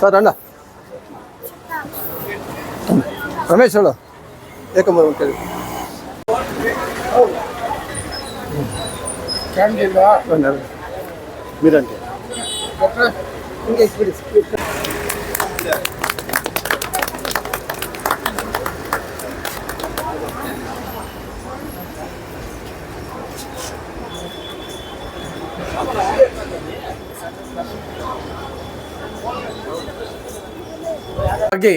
Sir ಅಣ್ಣ ರಮೇಶ್ ಹೇಳು ಏಕಂಬರ್ ಅಂತ ಹೇಳಿ ಮೀರಂಟಿ ಹಿಂಗೆ ಬಿಡಿ ಹಾಗೆ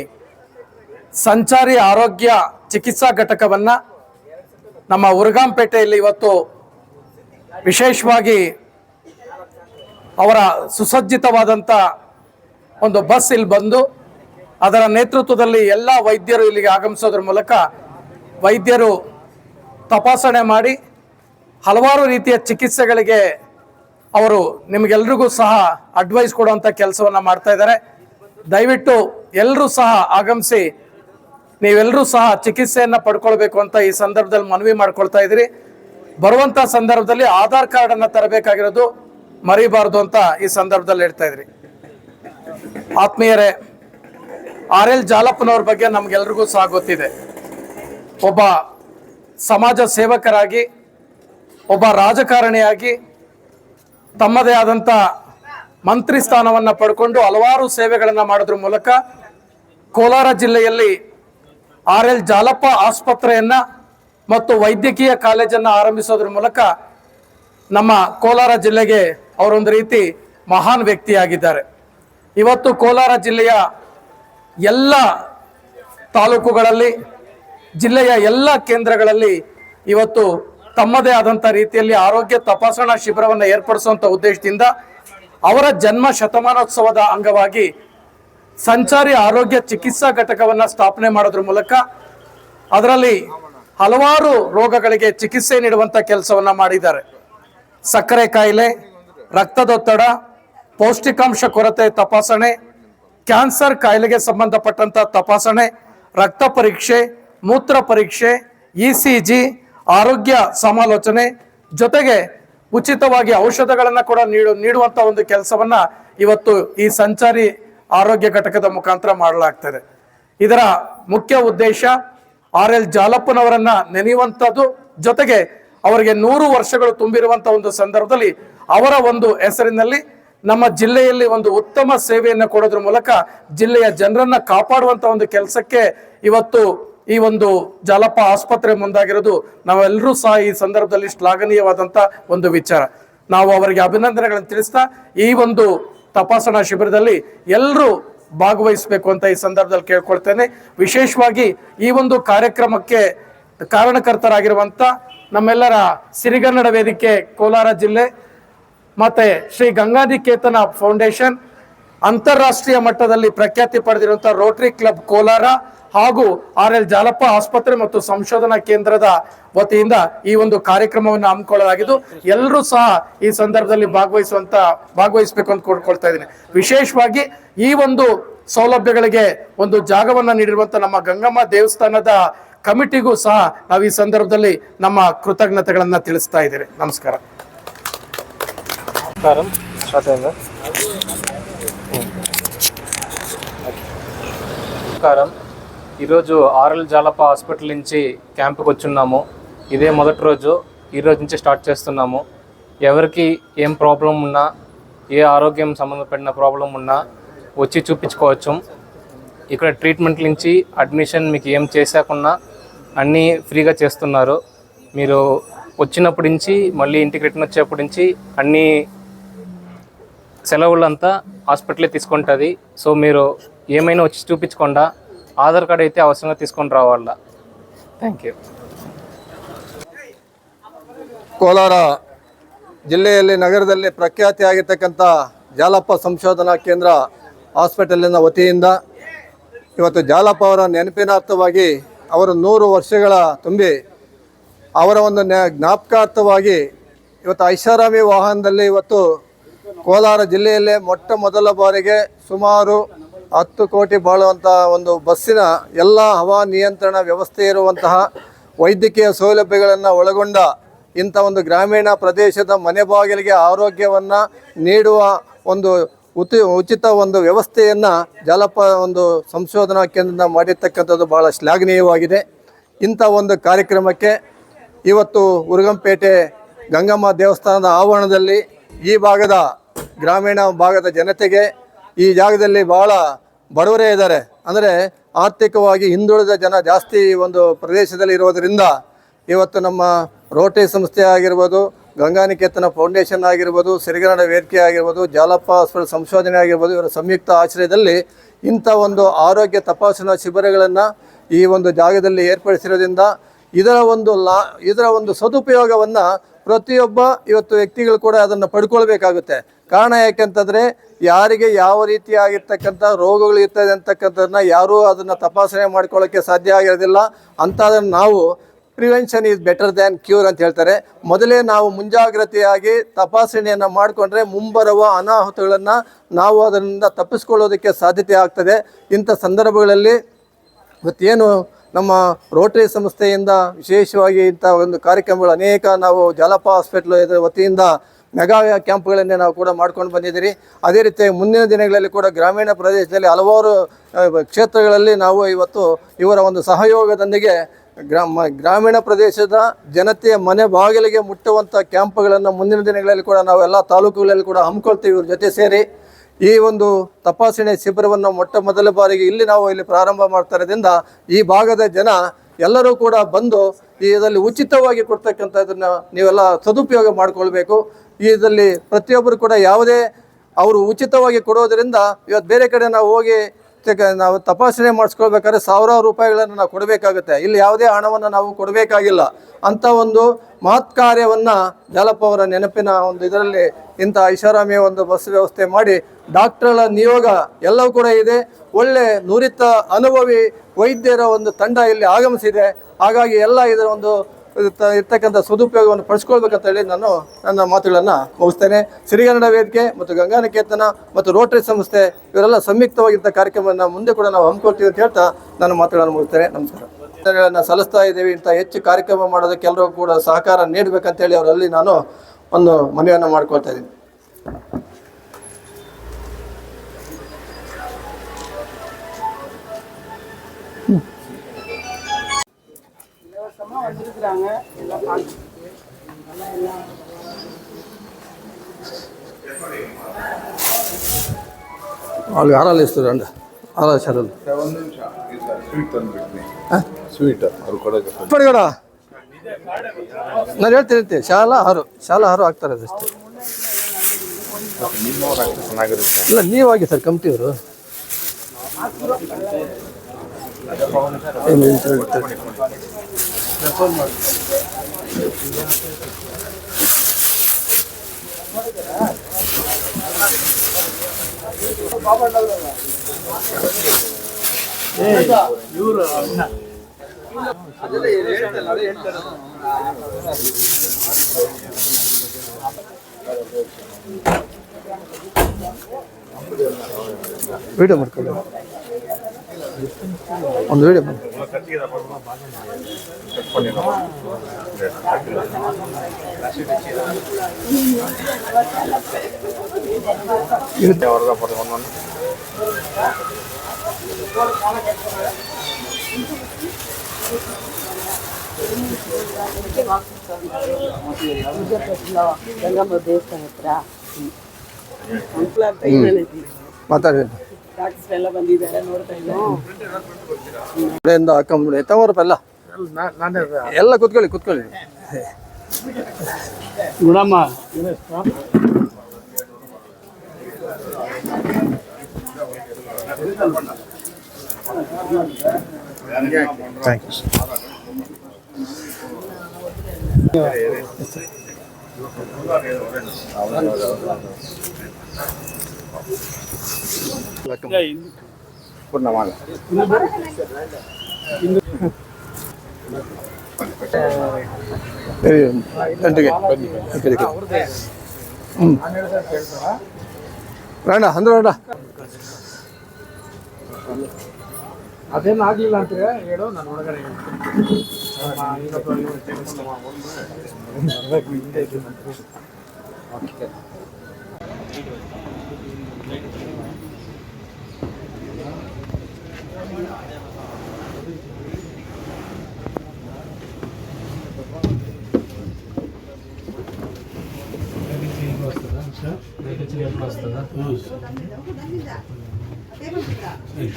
ಸಂಚಾರಿ ಆರೋಗ್ಯ ಚಿಕಿತ್ಸಾ ಘಟಕವನ್ನ ನಮ್ಮ ಉರ್ಗಾಂಪೇಟೆಯಲ್ಲಿ ಇವತ್ತು ವಿಶೇಷವಾಗಿ ಅವರ ಸುಸಜ್ಜಿತವಾದಂಥ ಒಂದು ಬಸ್ ಇಲ್ಲಿ ಬಂದು ಅದರ ನೇತೃತ್ವದಲ್ಲಿ ಎಲ್ಲ ವೈದ್ಯರು ಇಲ್ಲಿಗೆ ಆಗಮಿಸೋದ್ರ ಮೂಲಕ ವೈದ್ಯರು ತಪಾಸಣೆ ಮಾಡಿ ಹಲವಾರು ರೀತಿಯ ಚಿಕಿತ್ಸೆಗಳಿಗೆ ಅವರು ನಿಮಗೆಲ್ರಿಗೂ ಸಹ ಅಡ್ವೈಸ್ ಕೊಡುವಂಥ ಕೆಲಸವನ್ನು ಮಾಡ್ತಾ ಇದ್ದಾರೆ. ದಯವಿಟ್ಟು ಎಲ್ಲರೂ ಸಹ ಆಗಮಿಸಿ ನೀವೆಲ್ಲರೂ ಸಹ ಚಿಕಿತ್ಸೆಯನ್ನು ಪಡ್ಕೊಳ್ಬೇಕು ಅಂತ ಈ ಸಂದರ್ಭದಲ್ಲಿ ಮನವಿ ಮಾಡ್ಕೊಳ್ತಾ ಇದ್ದೀರಿ. ಬರುವಂಥ ಸಂದರ್ಭದಲ್ಲಿ ಆಧಾರ್ ಕಾರ್ಡನ್ನು ತರಬೇಕಾಗಿರೋದು ಮರಿಬಾರ್ದು ಅಂತ ಈ ಸಂದರ್ಭದಲ್ಲಿ ಹೇಳ್ತಾ ಇದ್ರಿ ಆತ್ಮೀಯರೇ, ಆರ್ ಎಲ್ ಜಾಲಪ್ಪನವ್ರ ಬಗ್ಗೆ ನಮ್ಗೆಲ್ರಿಗೂ ಸಹ ಗೊತ್ತಿದೆ. ಒಬ್ಬ ಸಮಾಜ ಸೇವಕರಾಗಿ, ಒಬ್ಬ ರಾಜಕಾರಣಿಯಾಗಿ, ತಮ್ಮದೇ ಆದಂಥ ಮಂತ್ರಿ ಸ್ಥಾನವನ್ನು ಪಡ್ಕೊಂಡು ಹಲವಾರು ಸೇವೆಗಳನ್ನು ಮಾಡೋದ್ರ ಮೂಲಕ ಕೋಲಾರ ಜಿಲ್ಲೆಯಲ್ಲಿ ಆರ್ ಎಲ್ ಜಾಲಪ್ಪ ಆಸ್ಪತ್ರೆಯನ್ನ ಮತ್ತು ವೈದ್ಯಕೀಯ ಕಾಲೇಜನ್ನು ಆರಂಭಿಸೋದ್ರ ಮೂಲಕ ನಮ್ಮ ಕೋಲಾರ ಜಿಲ್ಲೆಗೆ ಅವರೊಂದು ರೀತಿ ಮಹಾನ್ ವ್ಯಕ್ತಿಯಾಗಿದ್ದಾರೆ. ಇವತ್ತು ಕೋಲಾರ ಜಿಲ್ಲೆಯ ಎಲ್ಲ ತಾಲೂಕುಗಳಲ್ಲಿ, ಜಿಲ್ಲೆಯ ಎಲ್ಲ ಕೇಂದ್ರಗಳಲ್ಲಿ ಇವತ್ತು ತಮ್ಮದೇ ಆದಂಥ ರೀತಿಯಲ್ಲಿ ಆರೋಗ್ಯ ತಪಾಸಣಾ ಶಿಬಿರವನ್ನು ಏರ್ಪಡಿಸುವಂಥ ಉದ್ದೇಶದಿಂದ ಅವರ ಜನ್ಮ ಶತಮಾನೋತ್ಸವದ ಅಂಗವಾಗಿ ಸಂಚಾರಿ ಆರೋಗ್ಯ ಚಿಕಿತ್ಸಾ ಘಟಕವನ್ನು ಸ್ಥಾಪನೆ ಮಾಡೋದ್ರ ಮೂಲಕ ಅದರಲ್ಲಿ ಹಲವಾರು ರೋಗಗಳಿಗೆ ಚಿಕಿತ್ಸೆ ನೀಡುವಂಥ ಕೆಲಸವನ್ನು ಮಾಡಿದ್ದಾರೆ. ಸಕ್ಕರೆ ಕಾಯಿಲೆ, ರಕ್ತದೊತ್ತಡ, ಪೌಷ್ಟಿಕಾಂಶ ಕೊರತೆ ತಪಾಸಣೆ, ಕ್ಯಾನ್ಸರ್ ಕಾಯಿಲೆಗೆ ಸಂಬಂಧಪಟ್ಟಂತ ತಪಾಸಣೆ, ರಕ್ತ ಪರೀಕ್ಷೆ, ಮೂತ್ರ ಪರೀಕ್ಷೆ, ಇ ಸಿ ಜಿ, ಆರೋಗ್ಯ ಸಮಾಲೋಚನೆ ಜೊತೆಗೆ ಉಚಿತವಾಗಿ ಔಷಧಗಳನ್ನು ಕೂಡ ನೀಡು, ನೀಡುವಂತ ಒಂದು ಕೆಲಸವನ್ನ ಇವತ್ತು ಈ ಸಂಚಾರಿ ಆರೋಗ್ಯ ಘಟಕದ ಮುಖಾಂತರ ಮಾಡಲಾಗ್ತದೆ. ಇದರ ಮುಖ್ಯ ಉದ್ದೇಶ ಆರ್ ಎಲ್ ಜಾಲಪ್ಪನವರನ್ನ ನೆನೆಯುವಂಥದ್ದು, ಜೊತೆಗೆ ಅವರಿಗೆ ನೂರು ವರ್ಷಗಳು ತುಂಬಿರುವಂತ ಒಂದು ಸಂದರ್ಭದಲ್ಲಿ ಅವರ ಒಂದು ಹೆಸರಿನಲ್ಲಿ ನಮ್ಮ ಜಿಲ್ಲೆಯಲ್ಲಿ ಒಂದು ಉತ್ತಮ ಸೇವೆಯನ್ನು ಕೊಡೋದ್ರ ಮೂಲಕ ಜಿಲ್ಲೆಯ ಜನರನ್ನ ಕಾಪಾಡುವಂತ ಒಂದು ಕೆಲಸಕ್ಕೆ ಇವತ್ತು ಈ ಒಂದು ಜಾಲಪ್ಪ ಆಸ್ಪತ್ರೆ ಮುಂದಾಗಿರೋದು ನಾವೆಲ್ಲರೂ ಸಹ ಈ ಸಂದರ್ಭದಲ್ಲಿ ಶ್ಲಾಘನೀಯವಾದಂಥ ಒಂದು ವಿಚಾರ. ನಾವು ಅವರಿಗೆ ಅಭಿನಂದನೆಗಳನ್ನು ತಿಳಿಸ್ತಾ ಈ ಒಂದು ತಪಾಸಣಾ ಶಿಬಿರದಲ್ಲಿ ಎಲ್ಲರೂ ಭಾಗವಹಿಸಬೇಕು ಅಂತ ಈ ಸಂದರ್ಭದಲ್ಲಿ ಕೇಳ್ಕೊಳ್ತೇನೆ. ವಿಶೇಷವಾಗಿ ಈ ಒಂದು ಕಾರ್ಯಕ್ರಮಕ್ಕೆ ಕಾರಣಕರ್ತರಾಗಿರುವಂತ ನಮ್ಮೆಲ್ಲರ ಸಿರಿಗನ್ನಡ ವೇದಿಕೆ, ಕೋಲಾರ ಜಿಲ್ಲೆ, ಮತ್ತೆ ಶ್ರೀ ಗಂಗಾಧಿಕೇತನ ಫೌಂಡೇಶನ್, ಅಂತಾರಾಷ್ಟ್ರೀಯ ಮಟ್ಟದಲ್ಲಿ ಪ್ರಖ್ಯಾತಿ ಪಡೆದಿರುವಂಥ ರೋಟರಿ ಕ್ಲಬ್ ಕೋಲಾರ ಹಾಗೂ ಆರ್ ಎಲ್ ಜಾಲಪ್ಪ ಆಸ್ಪತ್ರೆ ಮತ್ತು ಸಂಶೋಧನಾ ಕೇಂದ್ರದ ವತಿಯಿಂದ ಈ ಒಂದು ಕಾರ್ಯಕ್ರಮವನ್ನು ಹಮ್ಮಿಕೊಳ್ಳಲಾಗಿದ್ದು, ಎಲ್ಲರೂ ಸಹ ಈ ಸಂದರ್ಭದಲ್ಲಿ ಭಾಗವಹಿಸುವಂತ, ಭಾಗವಹಿಸಬೇಕು ಅಂತ ಕೊಡ್ಕೊಳ್ತಾ ಇದ್ದೀನಿ. ವಿಶೇಷವಾಗಿ ಈ ಒಂದು ಸೌಲಭ್ಯಗಳಿಗೆ ಒಂದು ಜಾಗವನ್ನು ನೀಡಿರುವಂತ ನಮ್ಮ ಗಂಗಮ್ಮ ದೇವಸ್ಥಾನದ ಕಮಿಟಿಗೂ ಸಹ ನಾವು ಈ ಸಂದರ್ಭದಲ್ಲಿ ನಮ್ಮ ಕೃತಜ್ಞತೆಗಳನ್ನ ತಿಳಿಸ್ತಾ ಇದ್ದೀರಿ ನಮಸ್ಕಾರ. ನಮಸ್ಕಾರ. ఈరోజు ఆర్ఎల్ జాలప హాస్పిటల్ నుంచి క్యాంప్కి వచ్చున్నాము. ఇదే మొదటి రోజు. ఈ రోజు నుంచి స్టార్ట్ చేస్తున్నాము. ఎవరికి ఏం ప్రాబ్లం ఉన్నా ఏ ఆరోగ్యం సంబంధపడిన ప్రాబ్లం ఉన్నా వచ్చి చూపించుకోవచ్చు. ఇక్కడ ట్రీట్మెంట్ నుంచి అడ్మిషన్ మీకు ఏం చేసాకున్నా అన్నీ ఫ్రీగా చేస్తున్నారు. మీరు వచ్చినప్పటి నుంచి మళ్ళీ ఇంటికి రిటర్న్ వచ్చేప్పటి నుంచి అన్నీ సెలవులంతా హాస్పిటలే తీసుకుంటుంది. సో మీరు ఏమైనా వచ్చి చూపించకుండా ఆధార్ కార్డ్ అయితే అవసరంగా తీసుకొని రావాలా థ్యాంక్ యూ ಕೋಲಾರ ಜಿಲ್ಲೆಯಲ್ಲಿ ನಗರದಲ್ಲಿ ಪ್ರಖ್ಯಾತಿಯಾಗಿರ್ತಕ್ಕಂಥ ಜಾಲಪ್ಪ ಸಂಶೋಧನಾ ಕೇಂದ್ರ ಹಾಸ್ಪಿಟಲಿನ ವತಿಯಿಂದ ಇವತ್ತು ಜಾಲಪ್ಪ ಅವರ ನೆನಪಿನಾರ್ಥವಾಗಿ ಅವರು ನೂರು ವರ್ಷಗಳ ತುಂಬಿ ಅವರ ಒಂದು ನ್ಯಾ ಜ್ಞಾಪಕಾರ್ಥವಾಗಿ ಇವತ್ತು ಐಷಾರಾಮಿ ವಾಹನದಲ್ಲಿ ಇವತ್ತು ಕೋಲಾರ ಜಿಲ್ಲೆಯಲ್ಲೇ ಮೊಟ್ಟ ಮೊದಲ ಬಾರಿಗೆ ಸುಮಾರು ಹತ್ತು ಕೋಟಿ ಬಾಳುವಂಥ ಒಂದು ಬಸ್ಸಿನ ಎಲ್ಲ ಹವಾ ನಿಯಂತ್ರಣ ವ್ಯವಸ್ಥೆ ಇರುವಂತಹ ವೈದ್ಯಕೀಯ ಸೌಲಭ್ಯಗಳನ್ನು ಒಳಗೊಂಡ ಇಂಥ ಒಂದು ಗ್ರಾಮೀಣ ಪ್ರದೇಶದ ಮನೆ ಬಾಗಿಲಿಗೆ ಆರೋಗ್ಯವನ್ನು ನೀಡುವ ಒಂದು ಉತಿ, ಉಚಿತ ಒಂದು ವ್ಯವಸ್ಥೆಯನ್ನು ಜಾಲಪ ಒಂದು ಸಂಶೋಧನಾ ಕೇಂದ್ರದಿಂದ ಮಾಡಿರ್ತಕ್ಕಂಥದ್ದು ಭಾಳ ಶ್ಲಾಘನೀಯವಾಗಿದೆ. ಇಂಥ ಒಂದು ಕಾರ್ಯಕ್ರಮಕ್ಕೆ ಇವತ್ತು ಉರುಗಂಪೇಟೆ ಗಂಗಮ್ಮ ದೇವಸ್ಥಾನದ ಆವರಣದಲ್ಲಿ ಈ ಭಾಗದ ಗ್ರಾಮೀಣ ಭಾಗದ ಜನತೆಗೆ ಈ ಜಾಗದಲ್ಲಿ ಬಹಳ ಬಡವರೇ ಇದ್ದಾರೆ. ಅಂದರೆ ಆರ್ಥಿಕವಾಗಿ ಹಿಂದುಳಿದ ಜನ ಜಾಸ್ತಿ ಒಂದು ಪ್ರದೇಶದಲ್ಲಿ ಇರೋದರಿಂದ ಇವತ್ತು ನಮ್ಮ ರೋಟರಿ ಸಂಸ್ಥೆ ಆಗಿರ್ಬೋದು, ಗಂಗಾನಿಕೇತನ ಫೌಂಡೇಶನ್ ಆಗಿರ್ಬೋದು ಸಿರಿಗನ್ನಡ ವೇದಿಕೆ ಆಗಿರ್ಬೋದು, ಜಾಲಪ್ಪ ಹಾಸ್ಪಿಟಲ್ ಸಂಶೋಧನೆ ಆಗಿರ್ಬೋದು, ಇವರ ಸಂಯುಕ್ತ ಆಶ್ರಯದಲ್ಲಿ ಇಂಥ ಒಂದು ಆರೋಗ್ಯ ತಪಾಸಣಾ ಶಿಬಿರಗಳನ್ನು ಈ ಒಂದು ಜಾಗದಲ್ಲಿ ಏರ್ಪಡಿಸಿರೋದ್ರಿಂದ ಇದರ ಒಂದು ಲಾ, ಇದರ ಒಂದು ಸದುಪಯೋಗವನ್ನು ಪ್ರತಿಯೊಬ್ಬ ಇವತ್ತು ವ್ಯಕ್ತಿಗಳು ಕೂಡ ಅದನ್ನು ಪಡ್ಕೊಳ್ಬೇಕಾಗುತ್ತೆ. ಕಾರಣ ಯಾಕೆಂತಂದರೆ ಯಾರಿಗೆ ಯಾವ ರೀತಿಯಾಗಿರ್ತಕ್ಕಂಥ ರೋಗಗಳು ಇರ್ತದೆ ಅಂತಕ್ಕಂಥದ್ದನ್ನ ಯಾರೂ ಅದನ್ನು ತಪಾಸಣೆ ಮಾಡ್ಕೊಳ್ಳೋಕ್ಕೆ ಸಾಧ್ಯ ಆಗಿರೋದಿಲ್ಲ. ಅಂಥದನ್ನು ನಾವು prevention is better than cure ಅಂತ ಹೇಳ್ತಾರೆ. ಮೊದಲೇ ನಾವು ಮುಂಜಾಗ್ರತೆಯಾಗಿ ತಪಾಸಣೆಯನ್ನು ಮಾಡಿಕೊಂಡ್ರೆ ಮುಂಬರುವ ಅನಾಹುತಗಳನ್ನು ನಾವು ಅದರಿಂದ ತಪ್ಪಿಸ್ಕೊಳ್ಳೋದಕ್ಕೆ ಸಾಧ್ಯತೆ ಆಗ್ತದೆ. ಇಂಥ ಸಂದರ್ಭಗಳಲ್ಲಿ ಇವತ್ತೇನು ನಮ್ಮ ರೋಟರಿ ಸಂಸ್ಥೆಯಿಂದ ವಿಶೇಷವಾಗಿ ಇಂಥ ಒಂದು ಕಾರ್ಯಕ್ರಮಗಳು ಅನೇಕ ನಾವು ಜಲಪ ಹಾಸ್ಪಿಟ್ಲ್ ವತಿಯಿಂದ ಮೆಗಾ ಕ್ಯಾಂಪ್ಗಳನ್ನೇ ನಾವು ಕೂಡ ಮಾಡ್ಕೊಂಡು ಬಂದಿದ್ದೀರಿ. ಅದೇ ರೀತಿ ಮುಂದಿನ ದಿನಗಳಲ್ಲಿ ಕೂಡ ಗ್ರಾಮೀಣ ಪ್ರದೇಶದಲ್ಲಿ ಹಲವಾರು ಕ್ಷೇತ್ರಗಳಲ್ಲಿ ನಾವು ಇವತ್ತು ಇವರ ಒಂದು ಸಹಯೋಗದೊಂದಿಗೆ ಗ್ರಾಮ ಗ್ರಾಮೀಣ ಪ್ರದೇಶದ ಜನತೆಯ ಮನೆ ಬಾಗಿಲಿಗೆ ಮುಟ್ಟುವಂಥ ಕ್ಯಾಂಪ್ಗಳನ್ನು ಮುಂದಿನ ದಿನಗಳಲ್ಲಿ ಕೂಡ ನಾವು ಎಲ್ಲ ತಾಲೂಕುಗಳಲ್ಲಿ ಕೂಡ ಹಮ್ಮಿಕೊಳ್ತೀವಿ. ಇವ್ರ ಜೊತೆ ಸೇರಿ ಈ ಒಂದು ತಪಾಸಣೆ ಶಿಬಿರವನ್ನು ಮೊಟ್ಟ ಮೊದಲ ಬಾರಿಗೆ ಇಲ್ಲಿ ನಾವು ಇಲ್ಲಿ ಪ್ರಾರಂಭ ಮಾಡ್ತಾ ಇರೋದ್ರಿಂದ ಈ ಭಾಗದ ಜನ ಎಲ್ಲರೂ ಕೂಡ ಬಂದು ಇದರಲ್ಲಿ ಉಚಿತವಾಗಿ ಕೊಡ್ತಕ್ಕಂಥದ್ದನ್ನು ನೀವೆಲ್ಲ ಸದುಪಯೋಗ ಮಾಡಿಕೊಳ್ಬೇಕು. ಇದರಲ್ಲಿ ಪ್ರತಿಯೊಬ್ಬರು ಕೂಡ ಯಾವುದೇ ಅವರು ಉಚಿತವಾಗಿ ಕೊಡೋದರಿಂದ ಇವತ್ತು ಬೇರೆ ಕಡೆ ನಾವು ಹೋಗಿ ನಾವು ತಪಾಸಣೆ ಮಾಡಿಸ್ಕೊಳ್ಬೇಕಾದ್ರೆ ಸಾವಿರಾರು ರೂಪಾಯಿಗಳನ್ನು ನಾವು ಕೊಡಬೇಕಾಗುತ್ತೆ. ಇಲ್ಲಿ ಯಾವುದೇ ಹಣವನ್ನು ನಾವು ಕೊಡಬೇಕಾಗಿಲ್ಲ. ಅಂಥ ಒಂದು ಮಹತ್ ಕಾರ್ಯವನ್ನು ಜಾಲಪ್ಪ ಅವರ ನೆನಪಿನ ಒಂದು ಇದರಲ್ಲಿ ಇಂಥ ಐಷಾರಾಮಿಯ ಒಂದು ಬಸ್ ವ್ಯವಸ್ಥೆ ಮಾಡಿ ಡಾಕ್ಟರ್ಗಳ ನಿಯೋಗ ಎಲ್ಲವೂ ಕೂಡ ಇದೆ. ಒಳ್ಳೆ ನುರಿತ ಅನುಭವಿ ವೈದ್ಯರ ಒಂದು ತಂಡ ಇಲ್ಲಿ ಆಗಮಿಸಿದೆ. ಹಾಗಾಗಿ ಎಲ್ಲ ಇದರ ಒಂದು ಇರ್ತಕ್ಕಂಥ ಸದುಪಯೋಗವನ್ನು ಪಡಿಸ್ಕೊಳ್ಬೇಕಂತ ಹೇಳಿ ನಾನು ನನ್ನ ಮಾತುಗಳನ್ನು ಮುಗಿಸ್ತೇನೆ. ಸಿರಿಗನ್ನಡ ವೇದಿಕೆ ಮತ್ತು ಗಂಗಾನಿಕೇತನ ಮತ್ತು ರೋಟರಿ ಸಂಸ್ಥೆ ಇವರೆಲ್ಲ ಸಂಯುಕ್ತವಾಗಿದ್ದ ಕಾರ್ಯಕ್ರಮವನ್ನು ಮುಂದೆ ಕೂಡ ನಾವು ಹಮ್ಮಿಕೊಳ್ತೀವಿ ಅಂತ ಹೇಳ್ತಾ ನನ್ನ ಮಾತುಗಳನ್ನು ಮುಗಿಸ್ತೇನೆ. ನಮಸ್ಕಾರ. ಸಲ್ಲಿಸ್ತಾ ಇದ್ದೀವಿ. ಇಂಥ ಹೆಚ್ಚು ಕಾರ್ಯಕ್ರಮ ಮಾಡೋದಕ್ಕೆ ಎಲ್ಲರೂ ಕೂಡ ಸಹಕಾರ ನೀಡಬೇಕಂತೇಳಿ ಅವರಲ್ಲಿ ನಾನು ಒಂದು ಮನವಿಯನ್ನು ಮಾಡ್ಕೊಳ್ತಾ ಇದ್ದೀನಿ. వాళ్ళు ఆరాలు ఇస్తారు అండి ఆరాలు చర్యలు ಒಂದು ನಿಮಿಷ ಸ್ವೀಟ್ ತಂದ್ಬಿಡ್ತೀನಿ ಸ್ವೀಟ್ ಅವ್ರು ಕೊಡೋಕೆ ಇಪ್ಪಡಿ ಕೂಡ ನಾನು ಹೇಳ್ತೀನಿ ಹೇಳ್ತೀನಿ ಶಾಲಾ ಆರು ಶಾಲಾ ಆರು ಆಗ್ತಾರೆ ಅದಷ್ಟೇ ನಿಮ್ಮವ್ರು ಅಷ್ಟು ಚೆನ್ನಾಗಿರುತ್ತೆ ಇಲ್ಲ ನೀವಾಗಿ ಸರ್ ಕಮಿಟಿಯವರು ಏನು ಅಂತ ಹೇಳ್ತಾರೆ ವಿಡಿಯೋ ಮಾಡ್ಕೊಳ್ಳಿ ಒಂದು ವಿಡಿಯೋ ಮಾಡಿ ಅವ್ರದ ಪಡ್ಕೊಂಡು ಗಂಗಮ್ಮ ದೇವಸ್ಥಾನ ಹತ್ರ ಅನುಕೂಲ ಅಂತ ಹೇಳಿದ್ವಿ ಮಾತಾಡಿ. ಡಾಕ್ಟರ್ಸ್ ಎಲ್ಲ ಬಂದಿದ್ದಾರೆ ನೋಡ್ತಾ ತಗೋರಪ್ಪ ಎಲ್ಲ ಎಲ್ಲ ಕುತ್ಕೊಳ್ಳಿ ಕುತ್ಕೊಳ್ಳಿ. ಗುಣಮ್ಮ ಪೂರ್ಣಮಾಲ ಸರಿ ಗಂಟೆಗೆ. ಹ್ಞೂ ರಾಣ ಅಂದ್ರೆ ರಾಣ ಅದೇನು ಆಗ್ಲಿಲ್ಲ ಅಂತ ಹೇಳು ನಾನು ಒಳಗಡೆ ಹೇಳ್ತೀನಿ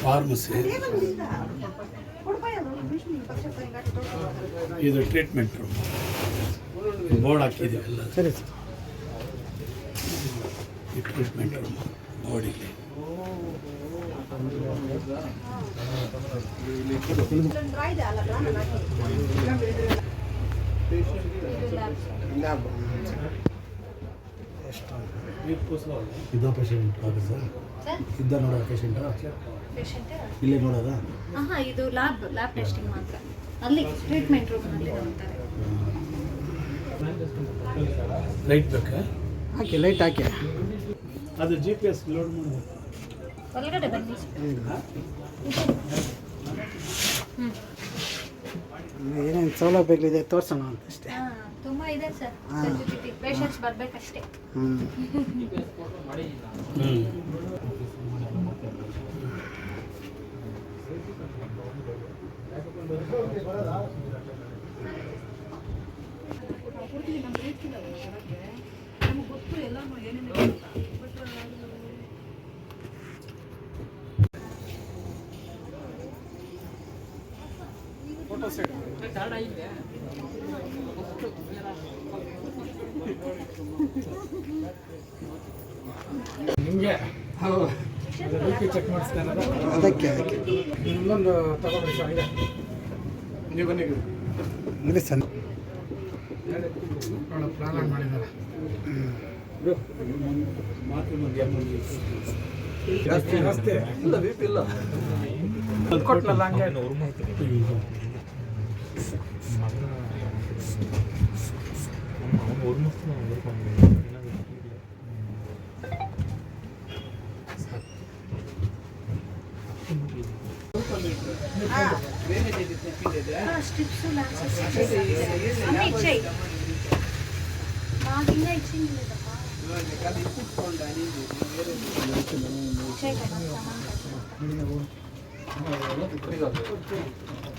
ಫಾರ್ಮಸಿ ಇದು ಟ್ರೀಟ್ಮೆಂಟ್ ರೂಮ್ ಬೋರ್ಡ್ ಹಾಕಿದ್ದೀವೆಲ್ಲ ಸರಿ ಸರ್. ಈ ಟ್ರೀಟ್ಮೆಂಟ್ ರೂಮ್ ಬಾಡಿಗೆ ಇದ ಪೇಷಂಟ್ ಸರ್? ಇದ್ದ ನೋಡೋ ಪೇಷಂಟಾ ಪೇಷಂಟ್ ಇಲ್ಲೇ ನೋಡೋದಾ? ಹಾಂ ಇದು ಲ್ಯಾಬ್ ಲ್ಯಾಬ್ ಟೆಸ್ಟಿಂಗ್ ಮಾತ್ರ. ಅಲ್ಲಿ ಟ್ರೀಟ್ಮೆಂಟ್ ರೂಮ್ನಲ್ಲಿ ನೋಡ್ತಾರೆ. ಲೈಟ್ ಬೇಕಾ? ಹಾಕಿ ಲೈಟ್ ಹಾಕಿ. ಅದು ಜಿ ಪಿ ಎಸ್ ಲೋಡ್ ಮಾಡಬೇಕು ಒಳಗಡೆ ಬನ್ನಿ. ಏನೇನು ಸೌಲಭ್ಯಗಳಿದೆ ತೋರಿಸೋಣ ಅಂತ ಅಷ್ಟೇ ಹಾಂ ತುಂಬ ಇದೆ ಸರ್. ಪೇಷಂಟ್ಸ್ ಬರಬೇಕಷ್ಟೇ. ಹ್ಞೂ ಹ್ಞೂ ನಿಮಗೆ? ಚೆಕ್ ಮಾಡಿಸ್ತಾ ಅದಕ್ಕೆ ಅದಕ್ಕೆ. ಇನ್ನೊಂದು ತಗೊಂಡ್ರಿ ಸರ್ ಇದೆ. ನೀವು ಬನ್ನಿ ಅಂದ್ರೆ ಸರ್. ಪ್ಲಾನ್ ಮಾಡಿದ್ದಾರೆ. ರಸ್ತೆ ಇಲ್ಲ ಬಿ ಪಿ ಇಲ್ಲ. ಕೊಟ್ಟಲ್ಲ ಹಂಗೆ. ஒரு மாதத்தில் வந்திருப்பாங்க ఇచ్చేయండి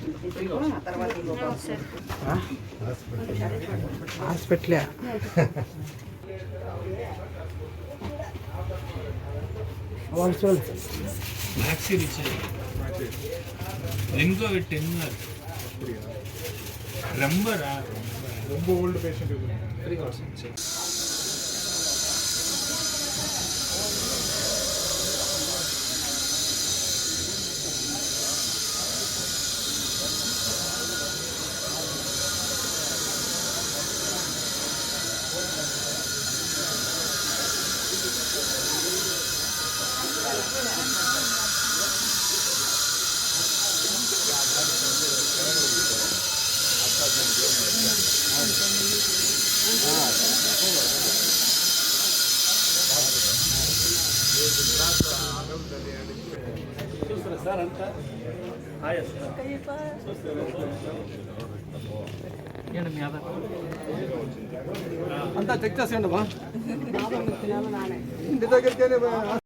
మాకు ఇంకా ఇచ్చింది లేదమ్మా ఇచ్చాయి కదా సామాన్ చూస్తారా సార్ అంతా అంతా చెక్ చేసేయండి మా ఇంటి దగ్గరికే